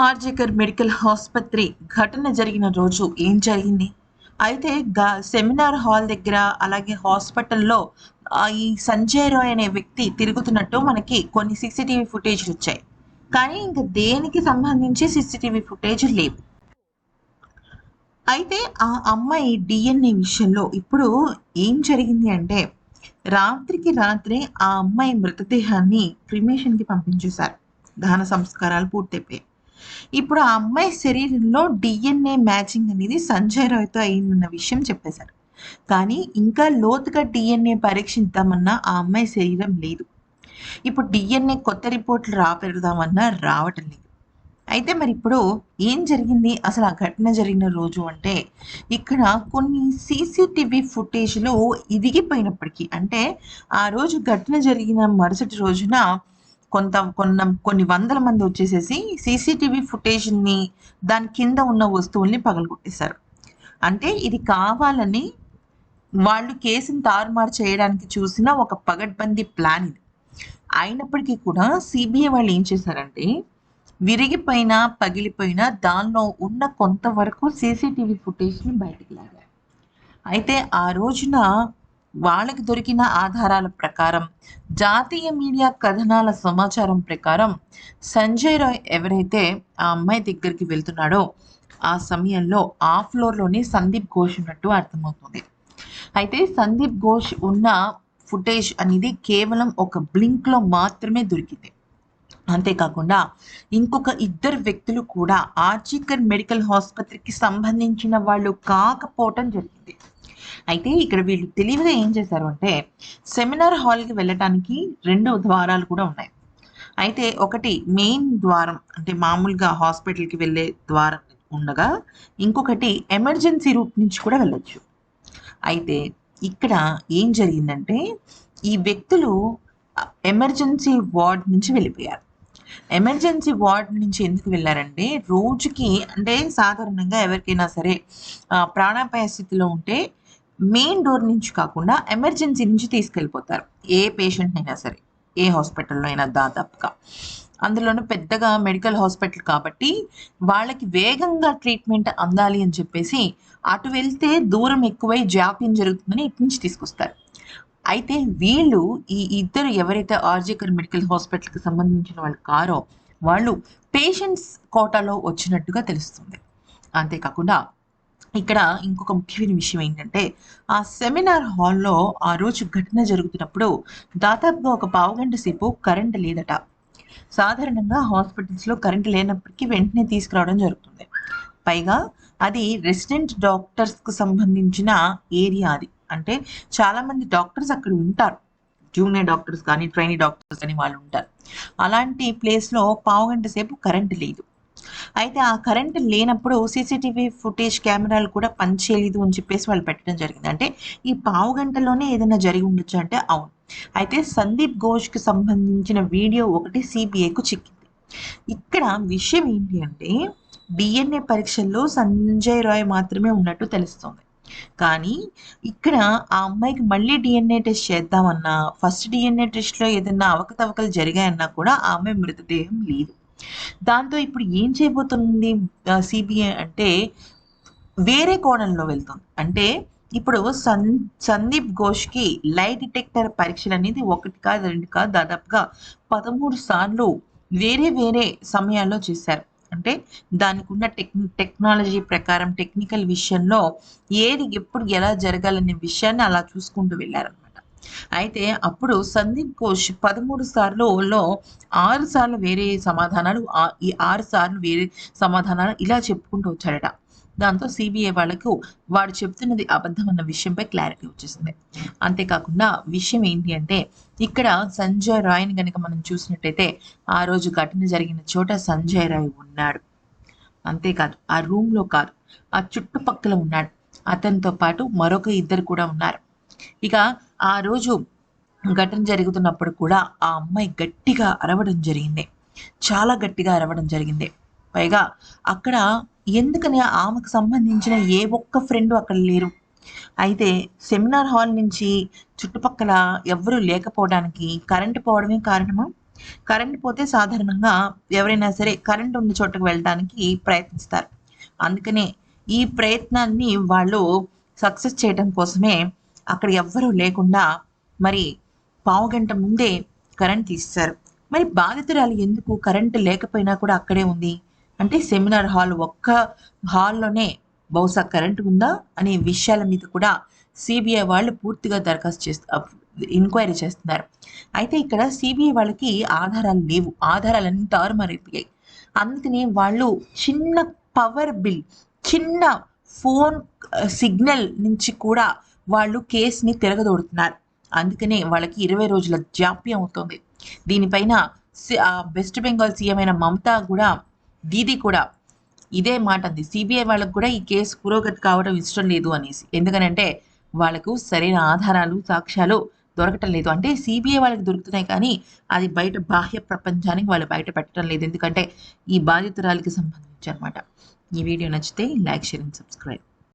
RG Kar medical ఆసుపత్రి ఘటన జరిగిన రోజు ఏం జరిగింది? అయితే గా- సెమినార్ హాల్ దగ్గర అలాగే హాస్పిటల్లో ఈ సంజయ్ రాయ్ అనే వ్యక్తి తిరుగుతున్నట్టు మనకి కొన్ని సీసీటీవీ ఫుటేజ్లు వచ్చాయి. కానీ ఇంకా దేనికి సంబంధించి సీసీటీవీ ఫుటేజ్ లేవు? అయితే ఆ అమ్మాయి డిఎన్ఏ విషయంలో ఇప్పుడు ఏం జరిగింది అంటే రాత్రికి రాత్రే ఆ అమ్మాయి మృతదేహాన్ని క్రిమేషన్కి పంపించేశారు. దహన సంస్కారాలు పూర్తయిపోయాయి. ఇప్పుడు ఆ అమ్మాయి శరీరంలో డిఎన్ఏ మ్యాచింగ్ అనేది సంజయ్ రాయ్తో అయిందన్న విషయం చెప్పేశారు. కానీ ఇంకా లోతుగా డిఎన్ఏ పరీక్షిద్దామన్నా ఆ అమ్మాయి శరీరం లేదు. ఇప్పుడు డిఎన్ఏ కొత్త రిపోర్ట్లు రాపెడదామన్నా రావటం లేదు. అయితే మరి ఇప్పుడు ఏం జరిగింది? అసలు ఆ ఘటన జరిగిన రోజు అంటే ఇక్కడ కొన్ని సీసీటీవీ ఫుటేజ్లు ఇదిగిపోయినప్పటికీ అంటే ఆ రోజు ఘటన జరిగిన మరుసటి రోజున కొంత కొన్న కొన్ని వందల మంది వచ్చేసేసి సీసీటీవీ ఫుటేజ్ని దాని కింద ఉన్న వస్తువుల్ని పగలగొట్టేశారు. అంటే ఇది కావాలని వాళ్ళు కేసుని తారుమారు చేయడానికి చూసిన ఒక పగడ్బందీ ప్లాన్ ఇది. అయినప్పటికీ కూడా సిబిఐ వాళ్ళు ఏం చేశారంటే విరిగిపోయిన పగిలిపోయిన దానిలో ఉన్న కొంతవరకు సీసీటీవీ ఫుటేజ్ని బయటికి లాగారు. అయితే ఆ రోజున వాళ్ళకి దొరికిన ఆధారాల ప్రకారం జాతీయ మీడియా కథనాల సమాచారం ప్రకారం సంజయ్ రాయ్ ఎవరైతే ఆ అమ్మాయి దగ్గరికి వెళ్తున్నాడో ఆ సమయంలో ఆ ఫ్లోర్లోనే సందీప్ ఘోష్ ఉన్నట్టు అర్థమవుతుంది. అయితే సందీప్ ఘోష్ ఉన్న ఫుటేజ్ అనేది కేవలం ఒక బ్లింక్లో మాత్రమే దొరికింది. అంతేకాకుండా ఇంకొక ఇద్దరు వ్యక్తులు కూడా ఆర్జికర్ మెడికల్ ఆసుపత్రికి సంబంధించిన వాళ్ళు కాకపోవటం జరిగింది. అయితే ఇక్కడ వీళ్ళు తెలివిగా ఏం చేశారు అంటే సెమినార్ హాల్కి వెళ్ళటానికి రెండు ద్వారాలు కూడా ఉన్నాయి. అయితే ఒకటి మెయిన్ ద్వారం అంటే మామూలుగా హాస్పిటల్కి వెళ్ళే ద్వారం ఉండగా ఇంకొకటి ఎమర్జెన్సీ రూట్ నుంచి కూడా వెళ్ళొచ్చు. అయితే ఇక్కడ ఏం జరిగిందంటే ఈ వ్యక్తులు ఎమర్జెన్సీ వార్డ్ నుంచి వెళ్ళిపోయారు. ఎమర్జెన్సీ వార్డ్ నుంచి ఎందుకు వెళ్ళారంటే రోజుకి అంటే సాధారణంగా ఎవరికైనా సరే ప్రాణాపాయ స్థితిలో ఉంటే మెయిన్ డోర్ నుంచి కాకుండా ఎమర్జెన్సీ నుంచి తీసుకెళ్ళిపోతారు. ఏ పేషెంట్ అయినా సరే ఏ హాస్పిటల్లో అయినా దాదాపుగా. అందులోనూ పెద్దగా మెడికల్ హాస్పిటల్ కాబట్టి వాళ్ళకి వేగంగా ట్రీట్మెంట్ అందాలి అని చెప్పేసి అటు వెళ్తే దూరం ఎక్కువై జాప్యం జరుగుతుందని ఇటు నుంచి తీసుకొస్తారు. అయితే వీళ్ళు ఈ ఇద్దరు ఎవరైతే ఆర్జికర్ మెడికల్ హాస్పిటల్కి సంబంధించిన వాళ్ళు కారో వాళ్ళు పేషెంట్స్ కోటాలో వచ్చినట్టుగా తెలుస్తుంది. అంతేకాకుండా ఇక్కడ ఇంకొక ముఖ్యమైన విషయం ఏంటంటే ఆ సెమినార్ హాల్లో ఆ రోజు ఘటన జరుగుతున్నప్పుడు దాదాపుగా ఒక పావుగంట సేపు కరెంట్ లేదట. సాధారణంగా హాస్పిటల్స్లో కరెంట్ లేనప్పటికీ వెంటనే తీసుకురావడం జరుగుతుంది. పైగా అది రెసిడెంట్ డాక్టర్స్కు సంబంధించిన ఏరియా అది. అంటే చాలామంది డాక్టర్స్ అక్కడ ఉంటారు. జూనియర్ డాక్టర్స్ కానీ ట్రైనీ డాక్టర్స్ కానీ వాళ్ళు ఉంటారు. అలాంటి ప్లేస్లో పావుగంట సేపు కరెంట్ లేదు. అయితే ఆ కరెంట్ లేనప్పుడు సీసీటీవీ ఫుటేజ్ కెమెరాలు కూడా పనిచేయలేదు అని చెప్పేసి వాళ్ళు పెట్టడం జరిగింది. అంటే ఈ పావు గంటలోనే ఏదైనా జరిగి ఉండొచ్చు అంటే అవును. అయితే సందీప్ ఘోష్కి సంబంధించిన వీడియో ఒకటి సిబిఐకు చిక్కింది. ఇక్కడ విషయం ఏంటి అంటే డిఎన్ఏ పరీక్షల్లో సంజయ్ రాయ్ మాత్రమే ఉన్నట్టు తెలుస్తుంది. కానీ ఇక్కడ ఆ అమ్మాయికి మళ్ళీ డిఎన్ఏ టెస్ట్ చేద్దామన్నా ఫస్ట్ డిఎన్ఏ టెస్ట్లో ఏదైనా అవకతవకలు జరిగాయన్నా కూడా ఆమె మృతదేహం లేదు. దాంతో ఇప్పుడు ఏం చేయబోతుంది సిబిఐ అంటే వేరే కోణంలో వెళ్తుంది. అంటే ఇప్పుడు సన్ సందీప్ ఘోష్కి లై డిటెక్టర్ పరీక్షలు అనేది ఒకటి కాదు రెండు కాదు దాదాపుగా పదమూడు సార్లు వేరే వేరే సమయాల్లో చేశారు. అంటే దానికి ఉన్న టెక్ టెక్నాలజీ ప్రకారం టెక్నికల్ విషయంలో ఏది ఎప్పుడు ఎలా జరగాలనే విషయాన్ని అలా చూసుకుంటూ వెళ్ళారు అయితే అప్పుడు సందీప్ ఘోష్ పదమూడు సార్లులో ఆరు సార్లు వేరే సమాధానాలు ఈ ఆరు సార్లు వేరే సమాధానాలు ఇలా చెప్పుకుంటూ వచ్చాడట దాంతో సిబిఐ వాళ్ళకు వాడు చెప్తున్నది అబద్ధం అన్న విషయంపై క్లారిటీ వచ్చేసింది. అంతేకాకుండా విషయం ఏంటి అంటే ఇక్కడ సంజయ్ రాయ్ని కనుక మనం చూసినట్టయితే ఆ రోజు ఘటన జరిగిన చోట సంజయ్ రాయ్ ఉన్నాడు. అంతేకాదు ఆ రూమ్లో కాదు ఆ చుట్టుపక్కల ఉన్నాడు. అతనితో పాటు మరొక ఇద్దరు కూడా ఉన్నారు. ఇక ఆ రోజు ఘటన జరుగుతున్నప్పుడు కూడా ఆ అమ్మాయి గట్టిగా అరవడం జరిగింది. చాలా గట్టిగా అరవడం జరిగింది. పైగా అక్కడ ఎందుకని ఆమెకు సంబంధించిన ఏ ఒక్క ఫ్రెండ్ అక్కడ లేరు. అయితే సెమినార్ హాల్ నుంచి చుట్టుపక్కల ఎవరూ లేకపోవడానికి కరెంటు పోవడమే కారణమా? కరెంట్ పోతే సాధారణంగా ఎవరైనా సరే కరెంట్ ఉన్న చోటకు వెళ్ళడానికి ప్రయత్నిస్తారు. అందుకనే ఈ ప్రయత్నాన్ని వాళ్ళు సక్సెస్ చేయడం కోసమే అక్కడ ఎవ్వరూ లేకుండా మరి పావు గంట ముందే కరెంట్ తీస్తారు మరి బాధితురాలు ఎందుకు కరెంటు లేకపోయినా కూడా అక్కడే ఉంది? అంటే సెమినార్ హాల్ ఒక్క హాల్లోనే బహుశా కరెంటు ఉందా? అనే విషయాల మీద కూడా సిబిఐ వాళ్ళు పూర్తిగా దరఖాస్తు చేస్తూ ఎంక్వైరీ చేస్తున్నారు. అయితే ఇక్కడ సిబిఐ వాళ్ళకి ఆధారాలు లేవు. ఆధారాలన్నీ తారుమారైపోయాయి. అందుకనే వాళ్ళు చిన్న పవర్ బిల్ చిన్న ఫోన్ సిగ్నల్ uh, నుంచి కూడా వాళ్ళు కేసుని తిరగదోడుతున్నారు. అందుకనే వాళ్ళకి ఇరవై రోజుల జాప్యం అవుతుంది. దీనిపైన సి- వెస్ట్ బెంగాల్ సీఎం అయిన మమతా కూడా దీది కూడా ఇదే మాట అంది. సిబిఐ వాళ్ళకు కూడా ఈ కేసు పురోగతి కావడం ఇష్టం లేదు అనేసి. ఎందుకనంటే వాళ్ళకు సరైన ఆధారాలు సాక్ష్యాలు దొరకటం లేదు. అంటే సిబిఐ వాళ్ళకి దొరుకుతున్నాయి కానీ అది బయట బాహ్య ప్రపంచానికి వాళ్ళు బయట పెట్టడం లేదు. ఎందుకంటే ఈ బాధితురాలికి సంబంధించి అనమాట ఈ వీడియో నచ్చితే లైక్ షేర్ అండ్ సబ్స్క్రైబ్.